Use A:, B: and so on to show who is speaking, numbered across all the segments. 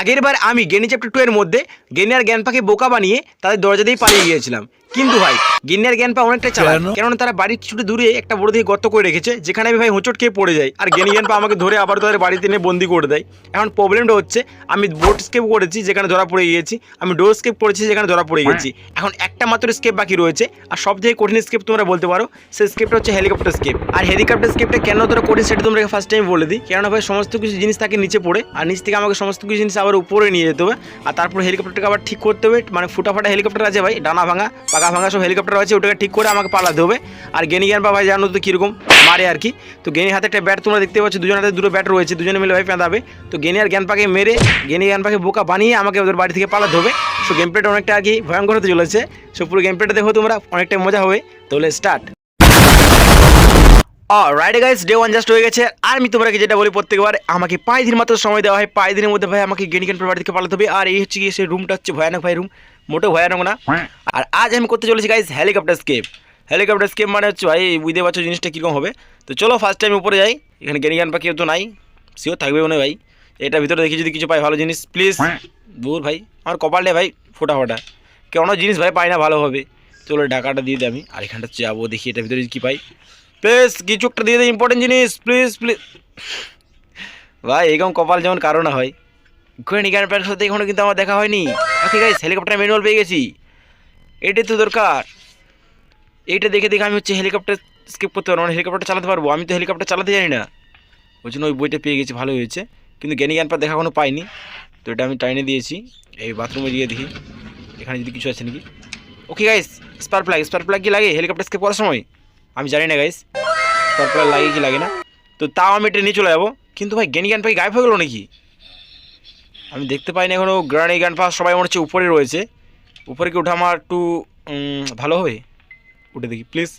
A: আগের বার আমি গেনি chapter two এর মধ্যে গেনি আর জ্ঞানপাকে বোকা বানিয়ে তাদের দরজা দিয়ে পালিয়ে গিয়েছিলাম। কিন্তু ভাই গেনি আর জ্ঞানপা অনেকটা চালাক। কেননা তারা বাড়ির কিছুটা দূরে একটা বড় দিয়ে গর্ত করে রেখেছে যেখানে আমি ভাই হোঁচট খেয়ে পড়ে যাই। আর গেনি জ্ঞানপা আমাকে ধরে আবার তাদের বাড়িতে এনে বন্দি করে দেয়। এখন প্রবলেমটা হচ্ছে আমি বোট স্কেপ করেছি যেখানে ধরা পড়ে গিয়েছি। আমি ডোর স্কেপ করেছি যেখানে ধরা পড়ে গেছি এখন একটা মাত্র স্কেপ বাকি রয়েছে। আর সব থেকে কঠিন স্কেপ তোমরা বলতে পারো সেই স্কেপটা হচ্ছে হেলিকপ্টার স্কেপ আর হেলিকপ্টার স্কেপটা কেন তোরা কঠিন সেটা তোমরা ফার্স্ট টাইম বলে দিই। কেননা ভাই সমস্ত কিছু জিনিস থাকে নিচে পড়ে। আর নিচ থেকে আমাকে সমস্ত কিছু জিনিস আবার উপরে নিয়ে যেতে হবে। আর তারপর হেলিকপ্টারটাকে আবার ঠিক করতে হবে। মানে ফুটাফাটা হেলিকপ্টার আছে ভাই, ডানা ভাঙা পাকা ভাঙা সব হেলিকপ্টার আছে, ওটাকে ঠিক করে আমাকে পালাতে হবে। আর গেনি জ্ঞান ভাই জানো তো কীরকম মারে আর কি। তো গেনির হাতে একটা ব্যাট তোমরা দেখতে পাচ্ছ, দুজনের হাতে দুটো ব্যাট রয়েছে, দুজনে মিলে ভাই পেঁদাবে। তো গেনি আর জ্ঞান পাকে মেরে, গেনি জ্ঞান পাকে বোকা বানিয়ে আমাকে ওদের বাড়ি থেকে পালাতে হবে। সো গেম প্লেটা অনেকটা আর কি ভয়ঙ্কর হতে চলেছে। সো পুরো গেম প্লেটা দেখো তোমরা অনেকটা মজা হবে। তাহলে start right guys day one just হয়ে গেছে। আর আমি তোমাকে যেটা বলি প্রত্যেকবার আমাকে পাঁচ দিন মাত্র সময় দেওয়া হয়। পাঁচ দিনের মধ্যে ভাই আমাকে গেনি জ্ঞান বাড়ি থেকে পালাতে হবে। আর এই হচ্ছে গিয়ে সেই রুমটা হচ্ছে ভয়ানক ভাই রুম মোটেও ভয়ানক না। আর আজ আমি করতে চলেছি guys helicopter escape helicopter escape মানে হচ্ছে ভাই বুঝতে পারছ জিনিসটা কীরকম হবে। তো চলো ফার্স্ট টাইম উপরে যাই। এখানে জ্ঞানী জ্ঞান পাখি তো নাই। সেও থাকবে মনে ভাই। এটা ভিতরে দেখি যদি কিছু পাই ভালো জিনিস। প্লিজ দূর ভাই। আমার কপালটা ভাই ফোটা ফোটা। কেন জিনিস ভাই পাই না ভালো হবে চলো ডাকাটা দিয়ে দিই আমি। আর এখানটা যাব দেখি এটা ভিতরে কী পাই। প্লিজ কিছু একটা দিয়ে দিই ইম্পর্টেন্ট জিনিস প্লিজ প্লিজ ভাই, এরকম কপাল যেমন কারও না হয়। ঘুরে নিগান প্যাকের সাথে এখনও কিন্তু আমার দেখা হয়নি। ওকে গাইস হেলিকপ্টার ম্যানুয়াল পেয়ে গেছি। এটাই তো দরকার। এইটা দেখে দেখে আমি হচ্ছে হেলিকপ্টার স্কিপ করতে পারব মানে হেলিকপ্টার চালাতে পারব। আমি তো হেলিকপ্টার চালাতে জানি না। ওই জন্য ওই বইটা পেয়ে গেছি ভালো হয়েছে। কিন্তু জ্ঞানী জ্ঞান পা দেখা কোনো পাইনি। তো এটা আমি টাইনে দিয়েছি। এই বাথরুমে গিয়ে দেখি, এখানে যদি কিছু আছে নাকি। Okay guys spark plug spark plug কি লাগে? হেলিকপ্টার স্কেপ করার সময়? আমি জানি না গাইস তারপরে লাগে কি লাগে না। তো তাও আমি এটা নিয়ে চলে যাব। কিন্তু ভাই, জ্ঞানী জ্ঞান পাই গায়েব হয়ে গেলো নাকি? আমি দেখতে পাইনি এখনও গ্রানি জ্ঞান পা সবাই মনে হচ্ছে উপরে রয়েছে। উপরে কি ওঠা আমার একটু ভালো হবে? উঠে দেখি প্লিজ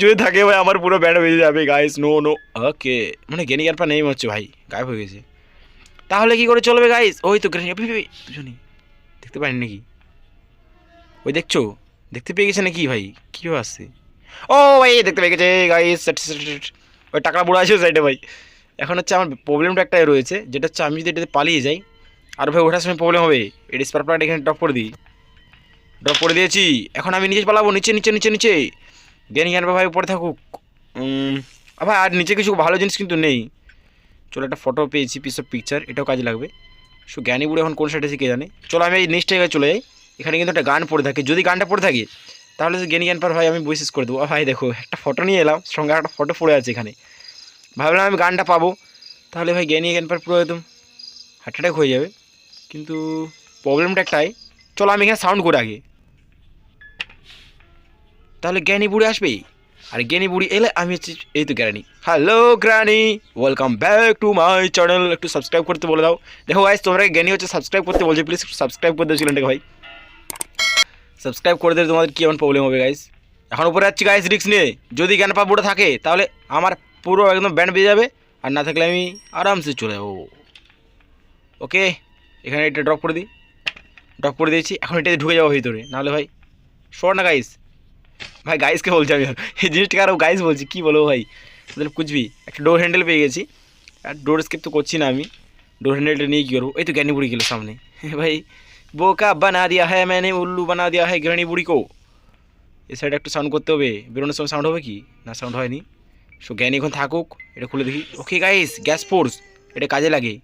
A: যদি থাকে ভাই, আমার পুরো ব্যান্ড বেজে যাবে গাইস নো নো ওকে মানে জ্ঞানী জ্ঞান পা নেই মনে হচ্ছে ভাই, গায়েব হয়ে গেছে। তাহলে কি করে চলবে গাইস ওই তো গ্রানি দুজনই দেখতে পাইনি নাকি? ওই দেখছ? দেখতে পেয়ে গেছে নাকি ভাই? কীভাবে আসছে ও ভাই, দেখতে পেয়ে গেছে গাইস ওই টাকা বুড়ো আছে সাইডে ভাই। এখন হচ্ছে আমার প্রবলেমটা একটাই রয়েছে, যেটা হচ্ছে আমি যদি এটাতে পালিয়ে যাই, আর ভাই ওঠার সময় প্রবলেম হবে। এটা স্পার এখানে ড্রপ করে দিই। ড্রপ করে দিয়েছি। এখন আমি নিচে পালাবো, নিচে নিচে নিচে নিচে। জ্ঞানী জ্ঞান ভাই উপরে থাকুক। ভাই, আর নিচে কিছু ভালো জিনিস কিন্তু নেই। চলো একটা ফটো পেয়েছি পিস অফ পিকচার এটাও কাজে লাগবে। সো, জ্ঞানী বুড়ো এখন কোন সাইডে শিখে জানে। চলো আমি এই জায়গায় চলে যাই। এখানে কিন্তু একটা গান পড়ে থাকে। যদি গানটা পড়ে থাকে তাহলে তো জ্ঞানী জ্ঞান পার ভাই, আমি বই শেষ করে দেবো। ভাই, দেখো, একটা ফটো নিয়ে এলাম, সঙ্গে একটা ফটো পড়ে আছে এখানে। ভাবলাম আমি গানটা পাবো। তাহলে ভাই, জ্ঞানী জ্ঞান পার পুরো একদম হার্ট অ্যাটাক হয়ে যাবে। কিন্তু প্রবলেমটা একটাই, চলো আমি এখানে সাউন্ড করে আগে। তাহলে জ্ঞানী বুড়ি আসবে আর জ্ঞানী বুড়ি এলে আমি হচ্ছে, এই তো granny hello granny welcome back to my channel একটু সাবস্ক্রাইব করতে বলে দাও। দেখো গাইস তোমরা জ্ঞানী হচ্ছে সাবস্ক্রাইব করতে বলছে প্লিজ সাবস্ক্রাইব করে দিও ভাই। সাবস্ক্রাইব করে দিলে তোমাদের কী এমন প্রবলেম হবে গাইস এখন উপরে যাচ্ছি গাইস রিক্স নিয়ে। যদি জ্ঞান পা থাকে, তাহলে আমার পুরো একদম ব্যান্ড বেজে যাবে। আর না থাকলে আমি আরামসে চলে যাব। ওকে এখানে এটা ড্রপ করে দিই। ড্রপ করে দিয়েছি, এখন এটাতে ঢুকে যাব ভিতরে। নাহলে ভাই শোর না গাইস ভাই গাইসকে বলছি আমি এই জিনিসটাকে আরও গাইস বলছি, কী বলব ভাই? তাহলে কুচবি একটা ডোর হ্যান্ডেল পেয়ে গেছি। আর ডোর স্কেপ তো করছি না আমি। ডোর হ্যান্ডেলটা নিয়ে কী করব? এই তো জ্ঞানী বুড়ি গেলো সামনে। ভাই বোকা বানা দিয়া হ্যাঁ मैंने উল্লু বানা দিয়া হ্যাঁ গ্রানি বুড়ি কো এ সাইডে একটু সাউন্ড করতে হবে। বেরোনোর সময় সাউন্ড হবে কি? না সাউন্ড হয়নি। সো জ্ঞানী এখন থাকুক, এটা খুলে দেখি। ওকে গাইস গ্যাস ফোর্স এটা কাজে লাগে।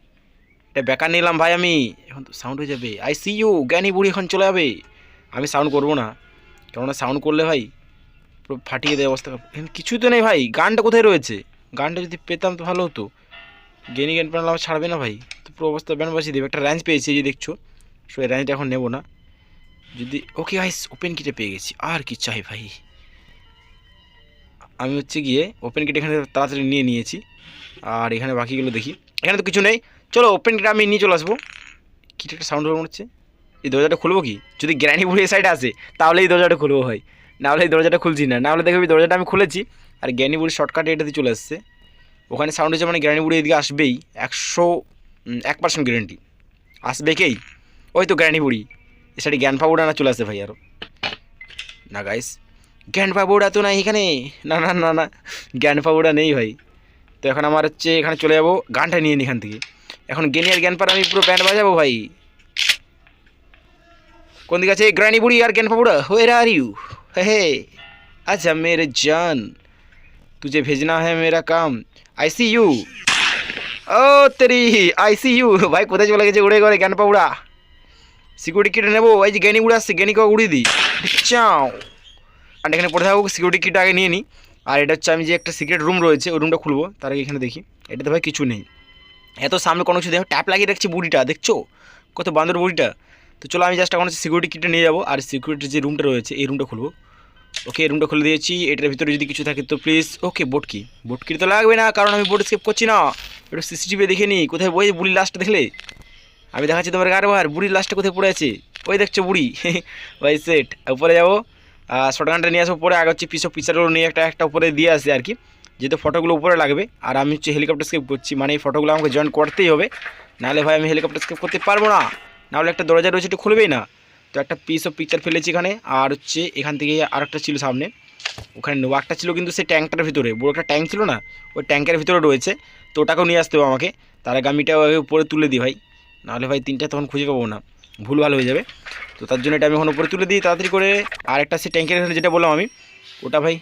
A: এটা বেকার নিলাম ভাই আমি। এখন তো সাউন্ড হয়ে যাবে। আই সি ইউ জ্ঞানী বুড়ি এখন চলে যাবে। আমি সাউন্ড করব না। কেননা সাউন্ড করলে ভাই পুরো ফাটিয়ে দেয় অবস্থা। কিছুই তো নেই ভাই। গানটা কোথায় রয়েছে? গানটা যদি পেতাম তো ভালো হতো। জ্ঞান প্যানেল আমার ছাড়বে না ভাই। তো পুরো অবস্থা ব্যান্ড বাজিয়ে দেবে। একটা র্যাঞ্চ পেয়েছি যে দেখছ। সো এই র্যাঞ্চটা এখন নেব না। যদি, ওকে গাইস ওপেন কিটে পেয়ে গেছি। আর কি চাই ভাই? আমি হচ্ছে গিয়ে ওপেন কিট এখানে তাড়াতাড়ি নিয়ে নিয়েছি। আর এখানে বাকিগুলো দেখি। এখানে তো কিছু নেই। চলো ওপেন কিট আমি নিয়ে চলে আসব। কিটা একটা সাউন্ড মনে হচ্ছে? এই দরজাটা খুলবো কি? যদি গ্র্যানি বুড়ি সাইডে আসে, তাহলে এই দরজাটা খুলবো ভাই। নাহলে এই দরজাটা খুলছি না। নাহলে দেখবি দরজাটা আমি খুলেছি। আর জ্ঞানী বুড়ি শর্টকাটে এটাতে চলে আসছে। ওখানে সাউন্ড হচ্ছে মানে গ্র্যানি বুড়ি এদিকে আসবেই। একশো এক পার্সেন্ট গ্যারেন্টি আসবে কেই ওই তো গ্র্যানি বুড়ি এ সাইডে জ্ঞান পাবুড়া না চলে আসে ভাই আরও না গাইস জ্ঞান পাবুড়া তো নাই এখানে না না না না জ্ঞান পাবুড়া নেই ভাই তো এখন আমার হচ্ছে এখানে চলে যাবো গানটা নিয়ে নিই এখান থেকে এখন জ্ঞানী আর জ্ঞান পার আমি পুরো ব্যান্ড বাজাবো ভাই কোন দিকে আছে গ্রানি বুড়ি আর জ্ঞান পাবুড়া হোয়ার আর ইউ হে আচ্ছা মেরে জান तुझे भेजना है मेरा काम आई सी यू ও তেরি আই সি ইউ ভাই কোথায় চলে গেছে উড়ে করে জ্ঞান পাউড়া সিকিউরিটি কিট নেব, এই যে জ্ঞানী উড়ে আসছে জ্ঞানীকে উড়িয়ে দিই। চাও। আর এখানে পড়ে থাকব সিকিউরিটি কিট আগে নিয়ে নিই আর এটা হচ্ছে আমি যে একটা সিক্রেট রুম রয়েছে, ওই রুমটা খুলবো, তার আগে এখানে দেখি। এটাতে ভাই কিছু নেই। এত সামনে কোনো কিছু দেখো ট্যাপ লাগিয়ে রাখছি বুড়িটা, দেখছ? কত বান্দর বুড়িটা। তো চলো আমি জাস্ট এখন হচ্ছে সিকিউরিটি কিটটা নিয়ে যাব, আর সিকিউরিটির যে রুমটা রয়েছে, এই রুমটা খুলবো। ওকে এই রুমটা খুলে দিয়েছি, এটার ভিতরে যদি কিছু থাকে তো প্লিজ ওকে বোট কি বোট কি তো লাগবে না, কারণ আমি বোট স্কেপ করছি না। একটু সিসিটিভি দেখে নিই কোথায় বই বুড়ির লাস্টটা দেখলে? আমি দেখাচ্ছি তোমার কারবার বুড়ির লাস্টে কোথায় পড়ে আছে? ওই দেখছ বুড়ি, ভাই সেট। উপরে যাব শর্ট গানটা নিয়ে আসব, পরে আগে হচ্ছে পিছু পিকচারগুলো নিয়ে একটা একটা উপরে দিয়ে আসে আর কি। যেহেতু ফটোগুলো উপরে লাগবে, আর আমি হচ্ছে হেলিকপ্টার স্কেপ করছি মানে এই ফটোগুলো আমাকে জয়েন করতেই হবে। নাহলে ভাই আমি হেলিকপ্টার স্কেপ করতে পারব না। নাহলে একটা দরজা রয়েছে, একটু খুলবেই না। তো একটা পিস অফ পিকচার ফেলেছি এখানে, আর হচ্ছে এখান থেকে আরেকটা ছিল সামনে। ওখানে নেব। একটা ছিল কিন্তু সেই ট্যাঙ্কটার ভিতরে, বড় একটা ট্যাঙ্ক ছিল না, ওই ট্যাঙ্কের ভিতরে রয়েছে। তো ওটাকেও নিয়ে আসতে হবে আমাকে। তার আগে আমি এটা আগে উপরে তুলে দিই ভাই। নাহলে ভাই তিনটা তখন খুঁজে পাবো না, ভুল ভালো হয়ে যাবে। তো তার জন্য এটা আমি এখন উপরে তুলে দিই, তাড়াতাড়ি করে আর একটা সে ট্যাঙ্কের এখানে যেটা বললাম আমি, ওটা ভাই,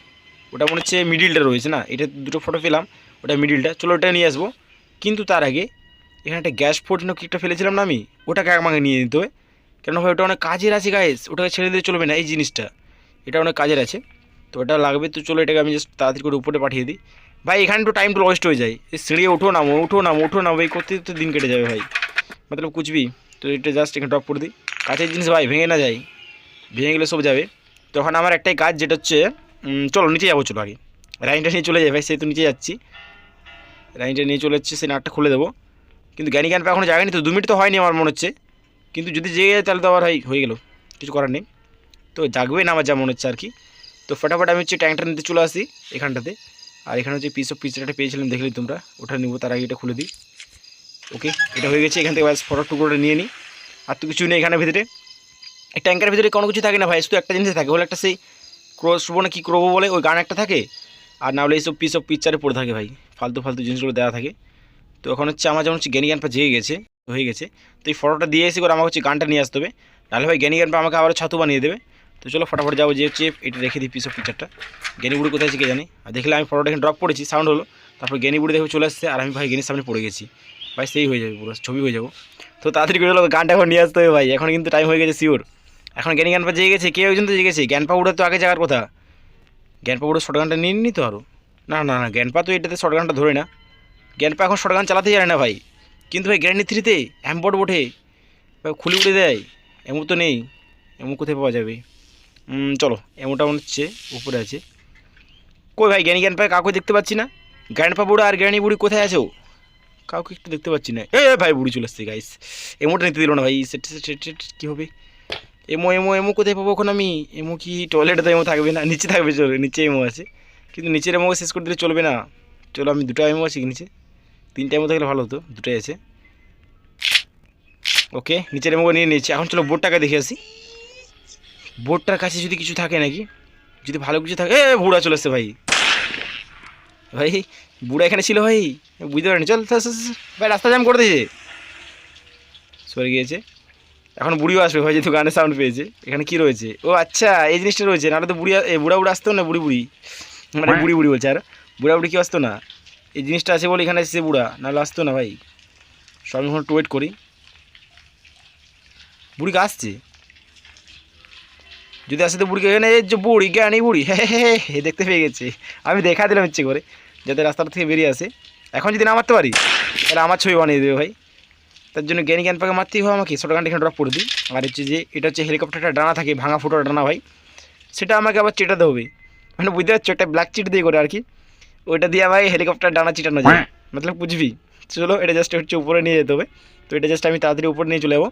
A: ওটা মনে হচ্ছে মিডিলটা রয়েছে না, এটা দুটো ফটো পেলাম, ওটা মিডিলটা চলো ওটা নিয়ে আসব। কিন্তু তার আগে এখানে একটা গ্যাস ফোর্ট কি একটা ফেলেছিলাম না আমি, ওটাকে আমাকে নিয়ে নিতে হবে। কেন ভাই ওটা অনেক কাজের আছে গাইস ওটাকে ছেড়ে দিলে চলবে না, এই জিনিসটা, এটা অনেক কাজের আছে। তো ওটা লাগবে, তো চলো এটাকে আমি জাস্ট তাড়াতাড়ি করে উপরে পাঠিয়ে দিই। ভাই এখানে একটু টাইম তো লস্ট হয়ে যায় সিঁড়িয়ে উঠো নামো উঠো নামো উঠো নামো, এই করতে তো দিন কেটে যাবে ভাই। মতলব কুচবি তো এটা জাস্ট এখানে ড্রপ করে দিই কাছের জিনিস ভাই ভেঙে না যায় ভেঙে গেলে সব যাবে তখন আমার একটাই কাজ যেটা হচ্ছে চলো নিচে যাব চলো আগে লাইনটা নিয়ে চলে যাই ভাই সেই তো নিচে যাচ্ছি। লাইনটা নিয়ে চলে যাচ্ছি, সেই নাটটা খুলে দেবো। কিন্তু জ্ঞানী জ্ঞান এখনও জায়গা নেই তো, দু মিনিট তো হয়নি আমার মনে হচ্ছে। কিন্তু যদি জেগে যায়, তাহলে তো আবার হয়, হয়ে গেল। কিছু করার নেই। তো জাগবে না আমার যা মনে হচ্ছে আর কি। তো ফটাফট আমি হচ্ছে ট্যাঙ্কটা নিতে চলে আসি, এখানটাতে। আর এখানে হচ্ছে পিস অফ পিসটা পেয়েছিলাম দেখলে তোমরা। ওটা নিবো, তার আগে এটা খুলে দিই। ওকে, এটা হয়ে গেছে, এখান থেকে ব্যাস ফটো টুকরোটা নিয়ে নিই আর তো কিছু নেই এখানের ভিতরে। ট্যাঙ্কের ভিতরে কোনো কিছু থাকে না ভাই, শুধু একটা জিনিস থাকে। হলো একটা সেই ক্রস না কি করব বলে, ওই গান একটা থাকে। আর না হলে এইসব পিস অফ পিকচারে পড়ে থাকে ভাই, ফালতু ফালতু জিনিসগুলো দেওয়া থাকে। তো এখন হচ্ছে আমার যেমন হচ্ছে জ্ঞানী জ্ঞান পা জেগে গেছে, হয়ে গেছে। তো এই ফটোটা দিয়ে এসে করে আমাকে হচ্ছে গানটা নিয়ে আসতে হবে। নাহলে ভাই জ্ঞানী জ্ঞান পা আমাকে আবার ছাতু বানিয়ে দেবে। তো চলো ফটাফট যাব, যে হচ্ছে এটা রেখে দিই পিস অফ পিকচারটা জ্ঞানী বুড়ি কোথায় আছে কে জানি? আর দেখলে আমি ফটোটা এখানে ড্রপ করেছি সাউন্ড হলো। তারপর জ্ঞানী বুড়ি দেখে চলে আসছে, আর আমি ভাই জ্ঞানীর সামনে পড়ে গেছি। ভাই, সেই হয়ে যাবে পুরো, ছবি হয়ে যাব। তো তাড়াতাড়ি করে হলো, গানটা এখন নিয়ে আসতে হবে ভাই, এখন কিন্তু টাইম হয়ে গেছে শিওর এখন জ্ঞানী জ্ঞান পা জেগে গেছে, কেউ একজন তো জেগেছে জ্ঞান পা উড়ে তো আগে যাওয়ার কথা। জ্ঞান পা উড়ে শর্ট গানটা নিয়ে নি তো আরও না না না জ্ঞান পা তো এটাতে শর্ট গানটা ধরে না। জ্ঞান পা এখন শর্ট গান চালাতে জানে না ভাই। কিন্তু ভাই গ্র্যান্ডি থ্রিতে অ্যাম্পট ওঠে ভাই, খুলে উড়ে দেয়। এমন তো নেই। এমন কোথায় পাওয়া যাবে? চলো, এমনটা মনে হচ্ছে, উপরে আছে। কই ভাই, জ্ঞানী জ্ঞান পায় কাউকে দেখতে পাচ্ছি না? গ্র্যান্ডপা বুড়ো আর জ্ঞানী বুড়ি কোথায় আছো? কাউকে একটু দেখতে পাচ্ছি না। এ ভাই, বুড়ি চলে আসছে গাইস এমোটা নিতে দিল না ভাই। সেট সেট সেট কী হবে? এমো এমো এমো কোথায় পাবো এখন আমি? এমো কি টয়লেটে তো এমো থাকবে না? নিচে থাকবে চলবে নিচে এমো আছে। কিন্তু নিচের এমো শেষ করে দিলে চলবে না। চলো, আমি দুটো এমো আছি নিচে। তিনটা এমো থাকলে ভালো হতো, দুটোই আছে। ওকে নিচের এমো নিয়ে নিয়েছি। এখন চলো, বোর্ডটাকে দেখে আসি। বোর্ডটার কাছে যদি কিছু থাকে নাকি? যদি ভালো কিছু থাকে এ বুড়া চলে আসছে ভাই। ভাই বুড়া এখানে ছিল ভাই? বুঝতে পারিনি। চল। ভাই, রাস্তা জ্যাম করে সরে গিয়েছে। এখন বুড়িও আসবে ভাই, যেহেতু গানের সাউন্ড পেয়েছে। এখানে কি রয়েছে? ও আচ্ছা এই জিনিসটা রয়েছে। নাহলে তো বুড়ি বুড়া বুড়া আসতো না, বুড়ি বুড়ি? মানে বুড়ি বুড়ি বলছে। আর বুড়া বুড়ি কি আসতো না? এই জিনিসটা আছে বলে এখানে এসেছে বুড়া। নাহলে আসতো না ভাই। সব এখন ওয়েট করি। বুড়িকে আসছে? যদি আসে তো বুড়িকে এখানে, এই যে বুড়ি, জ্ঞানী বুড়ি। হ্যাঁ হ্যাঁ দেখতে পেয়ে গেছে। আমি দেখা দিলাম ইচ্ছে করে। যাতে রাস্তাটা থেকে বেরিয়ে আসে। এখন যদি না মারতে পারি, তাহলে আমার ছবি বানিয়ে দেবে ভাই। তার জন্য জ্ঞানী জ্ঞান পাকে মারতেই হয় আমাকে। ছোটো গানটা এখানে ড্রপ করে দিই। আর হচ্ছে যে, এটা হচ্ছে হেলিকপ্টারটা ডানা থাকে, ভাঙা ফুটো ডানা ভাই। সেটা আমাকে আবার চেটাতে হবে। মানে বুঝতে পারছ, একটা ব্ল্যাক চিট দিয়ে করে আর কি। ওইটা দিয়ে ভাই হেলিকপ্টার ডানা চিটানো যায়। মতলব বুঝবি? চলো, এটা জাস্ট হচ্ছে উপরে নিয়ে যেতে হবে। তো এটা জাস্ট আমি তাড়াতাড়ি উপরে নিয়ে চলে যাব।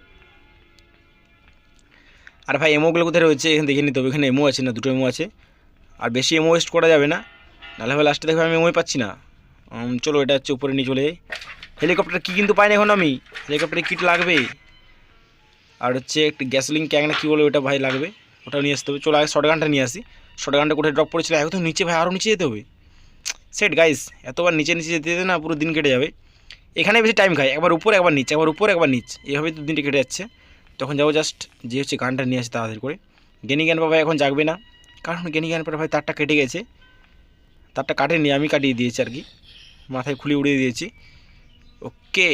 A: আর ভাই এমোগুলো কোথায় রয়েছে? এখানে দেখে নিতে হবে। এখানে এমো আছে না? দুটো এমো আছে। আর বেশি এমো ওয়েস্ট করা যাবে না। নাহলে ভাই লাস্টে দেখবে আমি এমোই পাচ্ছি না। চলো, এটা হচ্ছে উপরে নিয়ে চলে হেলিকপ্টার কী কিন্তু পাইনি এখন আমি। হেলিকপ্টারে কিট লাগবে। আর হচ্ছে একটু গ্যাসোলিন ক্যাং না কী বলে ওটা ভাই লাগবে। ওটা নিয়ে আসতে হবে। চলো, আগে শর্ট গানটা নিয়ে আসি। শর্ট গানটা কোথায় ড্রপ করেছিল? এখন তো নিচে ভাই আরও নিচে যেতে হবে। সেট গাইস এতবার নিচে নিচে যেতে যেতে না পুরো দিন কেটে যাবে। এখানে বেশি টাইম খায় একবার উপরে, একবার নিচে, একবার উপরে, একবার নিচ। এইভাবেই তো দিনটা কেটে যাচ্ছে। তখন যাব জাস্ট যে হচ্ছে গানটা নিয়ে আসি তাড়াতাড়ি করে। জ্ঞানী জ্ঞান বাবা এখন জাগবে না। কারণ জ্ঞানী জ্ঞান পরে ভাই তারটা কেটে গেছে। তারটা কাটেনি, আমি কাটিয়ে দিয়েছি আর কি। মাথায় খুলে উড়িয়ে দিয়েছি। ওকে,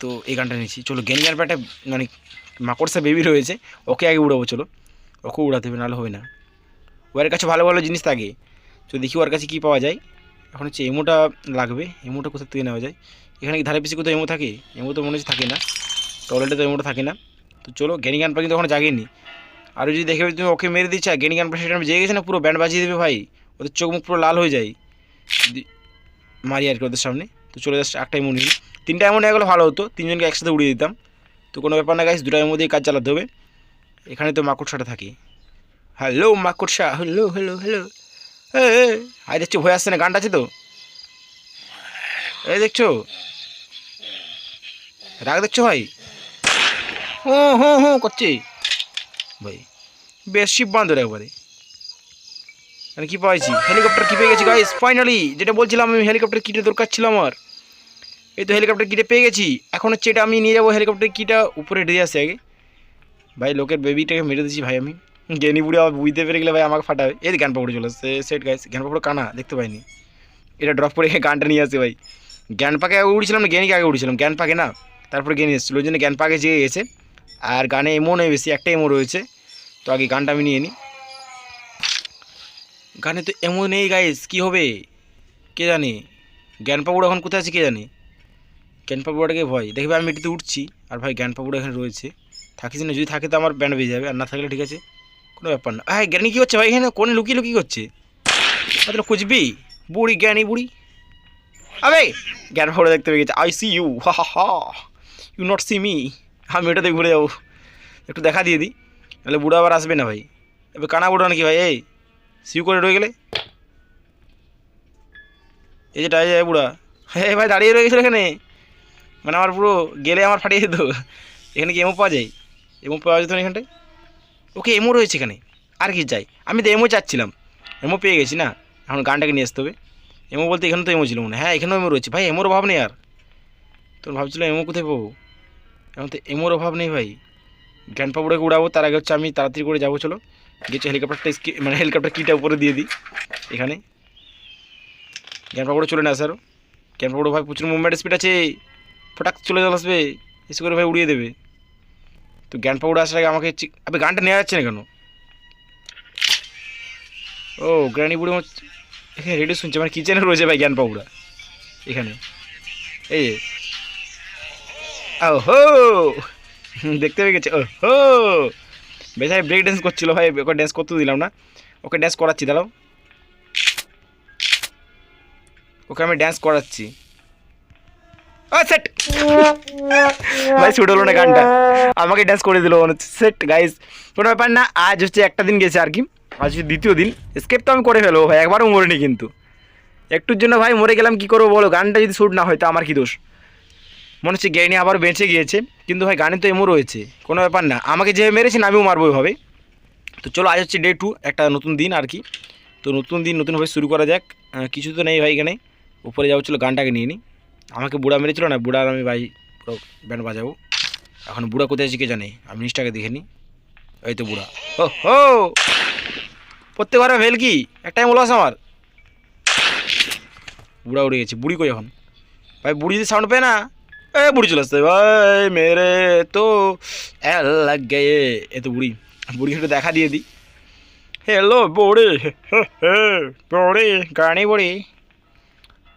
A: তো এই গানটা নিয়েছি। চলো জ্ঞান পাটা মানে মাকড়সা বেবি রয়েছে, ওকে আগে উড়াবো, চলো। ওকে উড়াতে হবে, নাহলে হবে না। ওর কাছে ভালো ভালো জিনিস থাকে। তো দেখি ওর কাছে কী পাওয়া যায়। এখন হচ্ছে এমোটা লাগবে, এমোটা কোথা থেকে নেওয়া যায়? এখানে কি ধারে পিছিয়ে কোথাও এমো থাকে? এমো তো মনে হচ্ছে থাকে না। টয়লেটে তো এমোটা থাকে না। তো চলো জ্ঞানী গান কিন্তু ওখানে জাগেনি। আর যদি দেখে তুমি ওকে মেরে দিচ্ছ জ্ঞানী গান সেটা জেগে গেছে না, পুরো ব্যান্ড বাজিয়ে দেবে ভাই? ওদের চোখ মুখ পুরো লাল হয়ে যায়। মারি আর কি ওদের সামনে। তো চলে যাচ্ছে একটাই মনে নিল তিনটা এমন হয়ে গেলে ভালো হতো, তিনজনকে একসাথে উড়িয়ে দিতাম। তো কোনো ব্যাপার না গাইস দুটো এমন দিয়েই কাজ চালাতে হবে। এখানে তো মাকড়সাটা থাকে। হ্যালো মাকড়সা হ্যালো হ্যালো হ্যালো আই দেখছ, ভয় আসছে না, গানটা আছে তো? এই দেখছ? রাগ দেখছ ভাই? হুঁ হুঁ হুঁ করছে। ভাই, বেশ বান্ধব একবারে। মানে কী পাইছি? হেলিকপ্টার কি পেয়ে গেছি গাইস ফাইনালি যেটা বলছিলাম, আমি হেলিকপ্টার কিটের দরকার ছিল আমার। এই তো হেলিকপ্টার কিটে পেয়ে গেছি। এখন হচ্ছে এটা আমি নিয়ে যাব হেলিকপ্টার কিটা উপরে দিয়ে আসে আগে। ভাই, লোকের বেবিটাকে মেরে দিচ্ছি ভাই আমি। জ্ঞানী বুড়ি আবার বুঝতে পেরে গেলে ভাই আমাকে ফাটাবে। এই জ্ঞান পাপড়ে চলে আসছে। সেট গাইস জ্ঞান পাপড়ে কানা, দেখতে পাইনি। এটা ড্রপ করে গানটা নিয়ে আসে ভাই। জ্ঞান পাকে আগে উড়ছিলাম না জ্ঞানীকে আগে উড়ছিলাম। জ্ঞান পাকে না, তারপরে জ্ঞানী এসেছিল। ওই জন্য জ্ঞান পাকে যেয়ে গেছে। আর গানে এমো নেই বেশি, একটা এমো রয়েছে। তো আগে গানটা আমি নিয়ে নিই গানে তো এমন নেই গাইস কী হবে? কে জানে? জ্ঞান পাপুড় এখন কোথায় আছে কে জানে? জ্ঞান পাপুড়াটাকে ভয়। দেখবে আমি এটিতে উঠছি, আর ভাই জ্ঞান পাপুড়া এখানে রয়েছে। থাকিস না, যদি থাকে তো আমার ব্যান্ড বেজে যাবে, আর না থাকলে ঠিক আছে, কোনো ব্যাপার না। হ্যাঁ জ্ঞানী কী হচ্ছে ভাই এখানে? কোন লুকিয়ে লুকিয়ে করছে। তাহলে খুঁজবি? বুড়ি, জ্ঞানী বুড়ি। আবে! জ্ঞান পাপুড়া দেখতে পেয়ে গেছে। আই সি ইউ হা হা ইউ নট সি মি আমি ওটাতে ঘুরে যাব। একটু দেখা দিয়ে দিই। তাহলে বুড়ো আবার আসবে না ভাই। এবার কানা বুড়ো নাকি ভাই? এই সিউ করে রয়ে গেলে? এই যে টাই যায় বুড়া। হ্যাঁ ভাই, দাঁড়িয়ে রয়ে গেছিল এখানে। মানে আমার পুরো গেলে আমার ফাটিয়ে যেত এখানে কি এমো পাওয়া যায়? এমো পাওয়া যেত না এখানটায়? ওকে, এমও রয়েছে এখানে। আর কি চাই আমি তো এমও চাচ্ছিলাম। এমও পেয়ে গেছি না? এখন গানটাকে নিয়ে আসতে হবে। এমো বলতে এখানে তো এমও ছিল মনে হয়। এখানেও এমো রয়েছে। ভাই এমোর অভাব নেই আর। তোর ভাবছিলাম এমো কোথায় পাবো? এখন তো এমোর অভাব নেই ভাই। গ্র্যান্ড পাপুড়াকে উড়াবো, তার আগে হচ্ছে আমি তাড়াতাড়ি করে যাব, চলো। গেছে হেলিকপ্টারটা মানে হেলিকপ্টার কিটা উপরে দিয়ে দিই, এখানে। জ্ঞান চলে না স্যার জ্ঞান পাপড়ে ভাই প্রচুর মুভমেন্ট স্পিড আছে, ফটাক চলে চলে আসবে, এসে করে ভাই উড়িয়ে দেবে। তো জ্ঞান আসার আগে আমাকে আবে গানটা নেওয়া যাচ্ছে না কেন? ও, গ্র্যানি বুড়ি এখানে রেডিও শুনছে মানে কিচেনে রয়েছে ভাই জ্ঞান পাপড়া এখানে। এই যে। ওহো দেখতে পেয়ে গেছে, ওহো! বেশ ভাই ব্রেক ড্যান্স করছিল ভাই, ওকে ড্যান্স করতে দিলাম না। ওকে ড্যান্স করাচ্ছি, দাঁড়াও। ওকে আমি ড্যান্স করাচ্ছি। সেট হলো না গানটা। আমাকে ড্যান্স করে দিল সেট গাইস কোনো ব্যাপার না, আজ হচ্ছে একটা দিন গেছে আর কি। আজ হচ্ছে দ্বিতীয় দিন। স্কেপ তো আমি করে ফেলব ভাই, একবারও মরিনি কিন্তু। একটুর জন্য ভাই, মরে গেলাম, কি করব বলো? গানটা যদি শ্যুট না হয়, তো আমার কি দোষ? মনে হচ্ছে জ্ঞানী আবার বেঁচে গিয়েছে। কিন্তু ভাই, গানে তো এমও রয়েছে। কোনো ব্যাপার না। আমাকে যে মেরেছেন, আমিও মারবো ওইভাবে তো চলো, আজ হচ্ছে ডে টু একটা নতুন দিন আর কি। তো নতুন দিন নতুনভাবে শুরু করা যাক। কিছু তো নেই ভাই এখানে। উপরে যাব, চলো, গানটাকে নিয়ে নিই আমাকে বুড়া মেরেছিল না? বুড়ার আমি ভাই পুরো ব্যান্ড বাজাবো। এখন বুড়া কোথায় আছে কে জানে? আমি নিচটাকে দেখে নিই এই তো বুড়া। ও, হো! প্রত্যেকবার ভেল কি? একটাই বলো আছে আমার। বুড়া উড়ে গেছে। বুড়ি কই এখন? ভাই, বুড়ি যদি সাউন্ড পেয়ে না এ, বুড়ি চলে আসছে। ভাই, মেরে তো। লাগ গে এ তো বুড়ি। বুড়ি একটু দেখা দিয়ে দিই। হ্যালো বুড়ি। বুড়ি, গানি বুড়ি।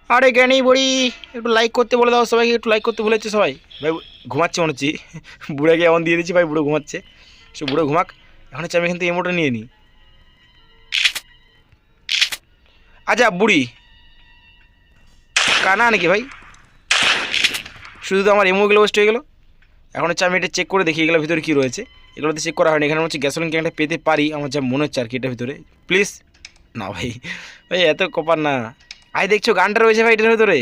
A: আরে জ্ঞানী বুড়ি, একটু লাইক করতে বলে দাও সবাইকে, একটু লাইক করতে বলেছে সবাই। ভাই, ঘুমাচ্ছে মনে হচ্ছে। বুড়াকে এমন দিয়ে দিচ্ছি ভাই, বুড়ো ঘুমাচ্ছে। সে বুড়ো ঘুমাক। এখন হচ্ছে আমি এখান থেকে এমোটা নিয়ে নিই। আচ্ছা বুড়ি। কানা নাকি, ভাই? শুধু তো আমার এমোগুলো ওয়েস্ট হয়ে গেলো। এখন হচ্ছে আমি এটা চেক করে দেখি এগুলোর ভিতরে কী রয়েছে। এগুলোতে চেক করা হয়নি। এখানে হচ্ছে গ্যাসোলিন ক্যানটা পেতে পারি। আমার যা মনে হচ্ছে আর কি এটার ভিতরে। প্লিজ না ভাই। ভাই, এত কপার না। আই দেখছ, গানটা রয়েছে ভাই এটার ভিতরে।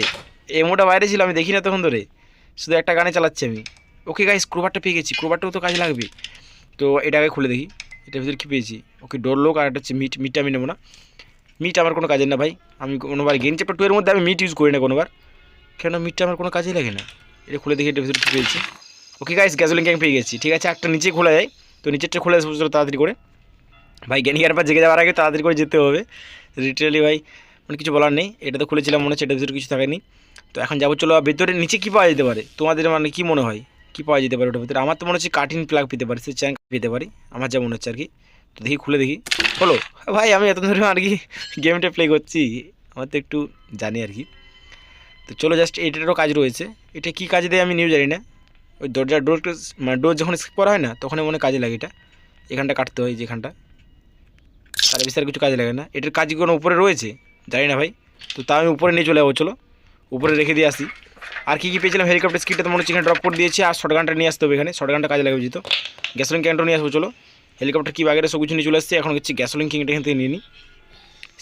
A: এমোটা বাইরে ছিল, আমি দেখি না তখন ধরে। শুধু একটা গানে চালাচ্ছি আমি। ওকে গাই স্ক্রুবারটা পেয়ে গেছি। স্ক্রুবারটাও তো কাজে লাগবে। তো এটা আগে খুলে দেখি। এটার ভিতরে কী পেয়েছি? ওকে ডোর লোক আর একটা হচ্ছে মিট মিটটা আমি নেব না। মিট আমার কোনো কাজের না ভাই। আমি কোনোবার গেম চ্যাপ্টার টু এর মধ্যে আমি মিট ইউজ করি না কোনোবার। কেন মিটটা আমার কোনো কাজেই লাগে না? এটা খুলে দেখি, এটা ভিতরে পেয়েছি। ওকে গাইস গ্যাসোলিন ক্যাং পেয়ে গেছি, ঠিক আছে? একটা নিচে খোলা যায়, তো নিচেরটা খুলে আসব তাড়াতাড়ি করে। ভাই, জ্ঞানী পর জেগে যাওয়ার আগে তাড়াতাড়ি করে যেতে হবে। লিটারালি ভাই মানে কিছু বলার নেই। এটা তো খুলেছিলাম মনে হচ্ছে, এটার ভিতরে কিছু থাকেনি তো এখন যাব, চলো ভেতরে নিচে কী পাওয়া যেতে পারে? তোমাদের মানে কি মনে হয়? কী পাওয়া যেতে পারে ওটার ভিতরে? আমার তো মনে হচ্ছে কাটিং প্লাগ পেতে পারি, সে চ্যাং পেতে পারি। আমার যা মনে হচ্ছে আর কি। তো দেখি, খুলে দেখি। হলো ভাই, আমি এত ধরে আর কি গেমটা প্লে করছি। আমার তো একটু জানি আর কি। তো চলো জাস্ট এটারও কাজ রয়েছে। এটা কী কাজে দেয় আমি নিউ জানি না। ওই দরজার ডোর মানে ডোর যখন স্কিপ করা হয় না তখন মনে কাজে লাগে এটা। এখানটা কাটতে হয়, যেখানটা। তার বেশি আর কিছু কাজে লাগে না। এটার কাজ কোনো উপরে রয়েছে? জানি না ভাই। তো তা আমি উপরে নিয়ে চলে যাব, চলো। উপরে রেখে দিয়ে আসি। আর কী কী পেয়েছিলাম? হেলিকপ্টার স্কিটটা তো মনে হচ্ছে এখানে ড্রপ করে দিয়েছি। আর শর্ট গানটা নিয়ে আসতে হবে এখানে। শর্ট গানটা কাজে লাগবে যেত গ্যাসোলিন ক্যানটা নিয়ে আসব, চলো। হেলিকপ্টার কি বাগেরে সব কিছু নিয়ে চলে আসছে এখন হচ্ছে গ্যাসোলিন কিংটা এখান থেকে নিয়ে নিই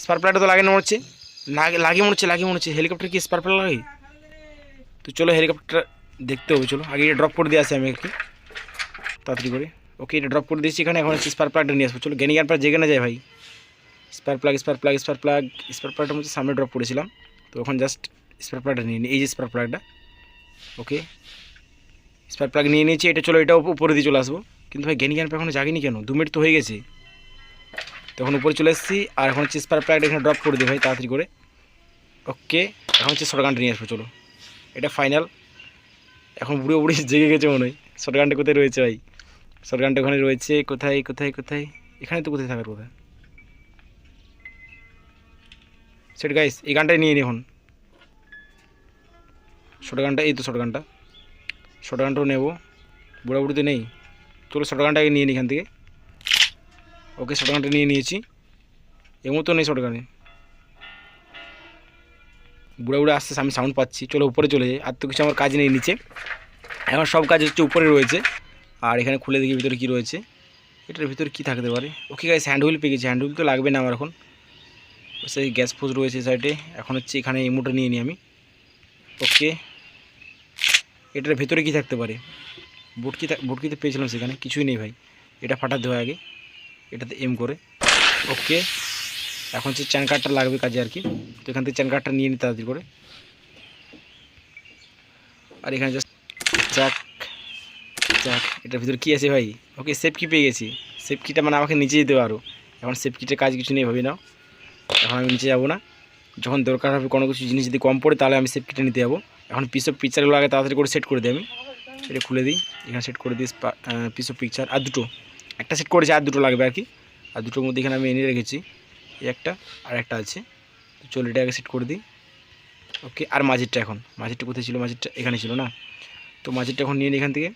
A: স্পার প্লাটটা তো লাগে না মনে হচ্ছে। লাগে লাগে মনে হচ্ছে, লাগে মনে হচ্ছে। হেলিকপ্টার কি স্পার প্লাট লাগে? তো চলো হেলিকপ্টার দেখতে হবে, চলো। আগে এটা ড্রপ করে দিয়ে আসি আমি একটু। তাড়াতাড়ি করে। ওকে এটা ড্রপ করে দিয়েছি এখানে, এখন হচ্ছে স্পার প্লাগটা নিয়ে আসব। চলো, জ্ঞান প্লাগ জেগে না যায় ভাই। Spark plug spark plug spark plug spark প্লাগটা হচ্ছে সামনে ড্রপ করেছিলাম। তো এখন জাস্ট স্পার প্লাগটা নিয়ে নিই এই যে স্পার প্লাগটা ওকে স্পার প্লাগ নিয়ে নিয়েছি। এটা চলো এটা উপ- উপরে দিয়ে চলে আসব। কিন্তু ভাই, জ্ঞানী জ্ঞান এখনও জাগিনি কেন? দু মিনিট তো হয়ে গেছে। তখন উপরে চলে এসেছি, আর এখন হচ্ছে স্পার প্লাগটা এখানে ড্রপ করে দিই ভাই, তাড়াতাড়ি করে। ওকে এখন হচ্ছে শর্টগানটা নিয়ে আসব, চলো। এটা ফাইনাল এখন বুড়ো বুড়ি জেগে গেছে মনে হয়। শর্টগানটা কোথায় রয়েছে ভাই? শর্টগানটা ওখানে রয়েছে। কোথায় কোথায় কোথায়? এখানে তো কোথায় থাকার কথা? সেট গাইস এই গানটাই নিয়ে নি এখন। শর্ট গানটা এই তো শর্ট গানটা শর্ট গানটাও নেব। বুড়া বুড়ি তো নেই। চলো শর্ট গানটাকে নিয়ে নিই এখান থেকে। ওকে শর্ট গানটা নিয়ে নিয়েছি। এমন তো নেই শর্ট গানে বুড়া বুড়া আসতে আমি সাউন্ড পাচ্ছি। চলো উপরে চলে যাই। আর তো কিছু আমার কাজ নেই নিচে। এখন সব কাজ হচ্ছে উপরে রয়েছে। আর এখানে খুলে দেখি ভিতরে কী রয়েছে। এটার ভিতরে কী থাকতে পারে? ওকে গাইস হ্যান্ড হুইল পেয়ে গেছি। হ্যান্ড হুইল তো লাগবে না আমার এখন। সেই গ্যাস পোজ রয়েছে সাইডে এখন হচ্ছে এখানে ইমোটা নিয়ে নিই আমি। ওকে এটার ভেতরে কি থাকতে পারে? বুটকি বুটকিতে পেয়েছিলাম সেখানে। কিছুই নেই ভাই। এটা ফাটাতে হয় আগে। এটাতে এম করে। ওকে এখন হচ্ছে চ্যান কার্ডটা লাগবে কাজে আর কি। তো এখান থেকে চ্যান কার্ডটা নিয়ে নিই তাড়াতাড়ি করে। আর এখানে জাস্ট যাক যাক, এটার ভিতরে কী আছে ভাই? ওকে সেফ কি পেয়ে গেছি। সেফ কিটা মানে আমাকে নিচে যেতে পারো এখন সেফ কিটের কাজ কিছু নেই, ভাবি নাও। এখন আমি নিচে যাব না। যখন দরকার হবে কোনো কিছু জিনিস যদি কম পড়ে, তাহলে আমি সেফ কিটে নিতে যাব। এখন পিস অফ পিকচারগুলো আগে তাড়াতাড়ি করে সেট করে দিই আমি। এটা খুলে দিই। এখানে সেট করে দিই পিস অফ পিকচার আর দুটো। একটা সেট করেছি, আর দুটো লাগবে আর কি। আর দুটোর মধ্যে এখানে আমি এনে রেখেছি। একটা, আর একটা আছে। তো চলো এটা আগে সেট করে দিই। ওকে আর মাঝেরটা এখন। মাঝেরটা কোথায় ছিল? মাঝেরটা এখানে ছিল না? তো মাঝেরটা এখন নিয়ে এখান থেকে।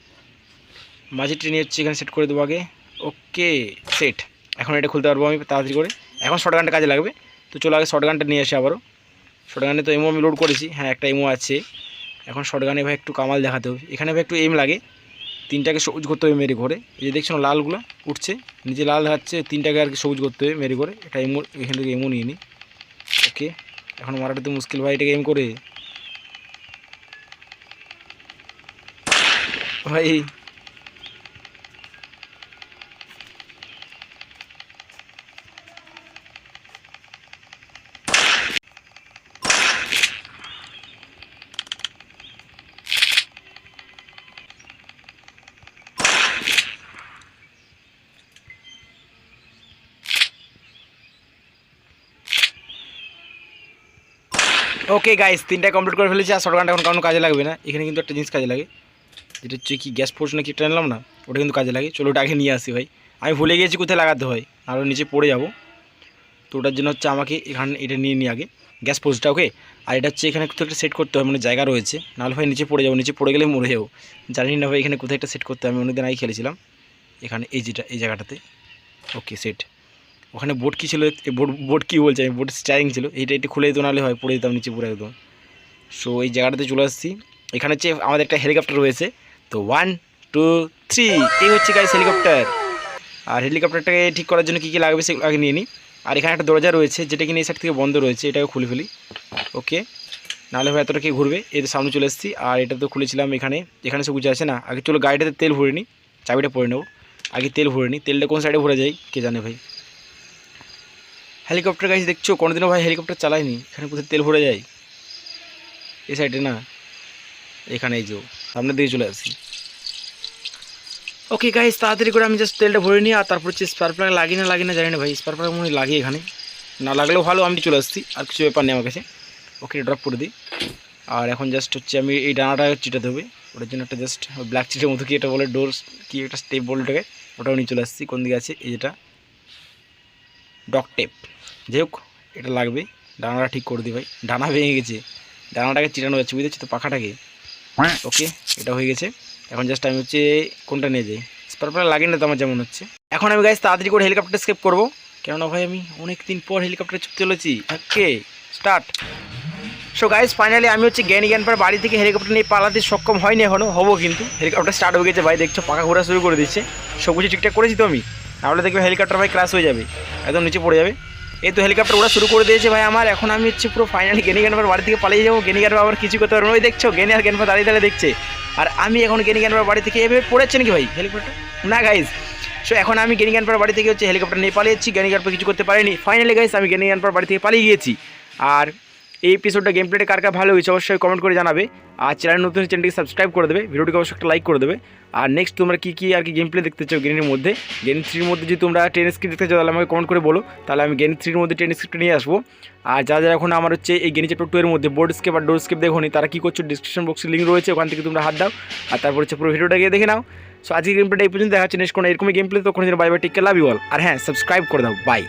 A: মাঝেরটা নিয়ে হচ্ছে এখানে সেট করে দেবো আগে। ওকে সেট এখন এটা খুলতে পারব আমি তাড়াতাড়ি করে। এখন শর্ট গানটা কাজে লাগবে। তো চলো আগে শর্ট গানটা নিয়ে আসি আবারও। শর্ট গানে তো এমও আমি লোড করেছি। হ্যাঁ একটা এমও আছে। এখন শর্ট গানে ভাই একটু কামাল দেখাতে হবে। এখানে ভাই একটু এম লাগে। তিনটাকে সবুজ করতে হবে মেরে ঘরে। এই যে দেখছ না লালগুলো উঠছে। নিচে লাল হচ্ছে তিনটাকে আর কি সবুজ করতে হবে মেরে ঘরে। এটা এমো এখান থেকে এমও নিয়ে নিই ওকে, এখন মারাটা তো মুশকিল। ভাই, এটাকে এম করে। ভাই ওকে গাইস তিনটা কমপ্লিট করে ফেলেছি, আর শর্ট গানটা এখন কারণ কাজে লাগবে না। এখানে কিন্তু একটা জিনিস কাজে লাগে। যেটা হচ্ছে কি গ্যাস ফোর্স না কি একটা নিলাম না, ওটা কিন্তু কাজে লাগে। চলো ওটা আগে নিয়ে আসি ভাই। আমি ভুলে গিয়েছি কোথায় লাগাতে হয় আরও নিচে পড়ে যাব। তো ওটার জন্য হচ্ছে আমাকে এখানে এটা নিয়ে নিই আগে গ্যাস পোস্টটা ওকে আর এটা হচ্ছে এখানে কোথাও একটা সেট করতে হবে মানে জায়গা রয়েছে। নাহলে ভাই নিচে পড়ে যাব, নিচে পড়ে গেলে মরে যাব। জানি না ভাই এখানে কোথায় একটা সেট করতে হবে আমি অনেকদিন আগে খেলেছিলাম। এখানে এই যেটা, এই জায়গাটাতে। ওকে সেট ওখানে বোট কী ছিল? বোট বোট কী বলছে? আমি বোট স্টারিং ছিল। এইটা একটু খুলে দিত নাহলে হয়, পড়ে দিতাম নিচে পুরো একদম। সো এই জায়গাটাতে চলে আসছি। এখানে হচ্ছে আমাদের একটা হেলিকপ্টার রয়েছে। তো ওয়ান টু থ্রি এই হচ্ছে গাইস হেলিকপ্টার আর হেলিকপ্টারটাকে ঠিক করার জন্য কী কী লাগবে সেগুলো আগে নিয়ে নিই আর এখানে একটা দরজা রয়েছে, যেটা কিনা এই সাইড থেকে বন্ধ রয়েছে, এটাকে খুলে ফেলি। ওকে নাহলে হয় এতটা কি ঘুরবে? এই তো সামনে চলে এসেছি। আর এটা তো খুলেছিলাম এখানে। এখানে সব কিছু আছে না। আগে চলো গাড়িটাতে তেল ভরে নিই চাবিটা পরে নেব। আগে তেল ভরে নিই তেলটা কোন সাইডে ভরে যায়? কে জানে ভাই। হেলিকপ্টার গাছ দেখছ? কোনোদিনও ভাই হেলিকপ্টার চালায়নি। এখানে কোথায় তেল ভরে যায়? এই সাইডে না। এখানে এই যে সামনের দিকে চলে আসি ওকে গাইস তাড়াতাড়ি করে আমি জাস্ট তেলটা ভরে নিই, আর তারপর হচ্ছে স্পার প্লাগ লাগি না লাগি না, জানি না ভাই। স্পার প্লাগ মনে লাগে এখানে। না লাগলেও ভালো, আমি চলে আসছি। আর কিছু ব্যাপার নেই আমার কাছে। ওকে ড্রপ করে দিই। আর এখন জাস্ট হচ্ছে আমি এই ডানাটা চিটাতে হবে। ওটার জন্য একটা জাস্ট ব্ল্যাক চিটের মতো কি এটা বলে ডোর কি একটা স্টেপ বলটাকে ওটাও নিয়ে চলে আসছি। কোন দিকে আছে? এই যেটা। ডক টেপ যাই হোক এটা লাগবে। ডানাটা ঠিক করে দিই ভাই। ডানা ভেঙে গেছে। ডানাটাকে চিটানো যাচ্ছে, বুঝতে তো পাখাটাকে? ওকে, এটা হয়ে গেছে। এখন জাস্ট আমি হচ্ছে কোনটা নিয়ে যাই? স্পারপার লাগে না তো আমার যেমন হচ্ছে। এখন আমি গাইজ তাড়াতাড়ি করে হেলিকপ্টার স্কেপ করব। কেননা ভাই আমি অনেক দিন পর হেলিকপ্টারে চুপ চলেছি। Okay start so guys finally আমি হচ্ছে জ্ঞানী জ্ঞান পর বাড়ি থেকে হেলিকপ্টার নিয়ে পালাতে সক্ষম হয়নি এখনও হব কিন্তু। হেলিকপ্টার স্টার্ট হয়ে গেছে ভাই, দেখছ, পাখা ঘোরা শুরু করে দিচ্ছে। সব কিছু ঠিকঠাক করেছি তো আমি? তাহলে দেখবে হেলিকপ্টার ভাই ক্রাশ হয়ে যাবে, একদম নিচে পড়ে যাবে। এই তো হেলিকপ্টার ওরা শুরু করে দিয়েছে ভাই আমার, এখন আমি হচ্ছে পুরো ফাইনালি গেনি জ্ঞানবার বাড়ি থেকে পালিয়ে যাব। গেনি জ্ঞানবার আবার কিছু করতে পারব। ওই দেখছ, গেনি আর জ্ঞানবার দাঁড়িয়ে দাঁড়িয়ে দেখছে। আর আমি এখন গেনি জ্ঞানবার বাড়ি থেকে এভাবে পড়েছে নাকি ভাই হেলিকপ্টার না গাইজ সো এখন আমি গেনি জ্ঞানপার বাড়ি থেকে হচ্ছে হেলিকপ্টার নিয়ে পালিয়েছি জ্ঞানপার কিছু করতে পারিনি। ফাইনালি গাইজ আমি জ্ঞানপার বাড়ি থেকে পালিয়ে গিয়েছি। আর এই এপিসোডটা গেম প্লেটে কার কার ভালো হয়েছে অবশ্যই কমেন্ট করে জানাবে। আর চ্যানেল নতুন চ্যানেলটিকে সাবস্ক্রাইব করে দেবে। ভিডিওটিকে অবশ্যই একটা লাইক করে দেবে। আর নেক্সট তোমরা কী কী আর কি গেম প্লে দেখতে চাও গেনের মধ্যে? গেন থ্রির মধ্যে যদি তোমরা টেন স্ক্রিপ্ট দেখতে চাও, তাহলে আমাকে কমেন্ট করে বলো। তাহলে আমি গেন থ্রির মধ্যে টেন স্ক্রিপ্ট নিয়ে আসব। আর যারা যারা এখন আমার হচ্ছে এই গেনি চ্যাপ্টার টু এর মধ্যে বোর্ড স্কেপ আর ডোর স্কেপ দেখো তারা কী করছ? ডিসক্রিপশন বক্সে লিঙ্ক রয়েছে, ওখান থেকে তোমরা হাত দাও। আর তারপর হচ্ছে পুরো ভিডিওটা গিয়ে দেখে নাও। সো আজকে গেম প্লেটা এই পর্যন্ত, দেখা হচ্ছে নেক্সট কোনো এরকমই গেম প্লে তো কোনো দিন বাই বাই টিকে লাভ ইউ অল আর হ্যাঁ সাবস্ক্রাইব করে দাও। বাই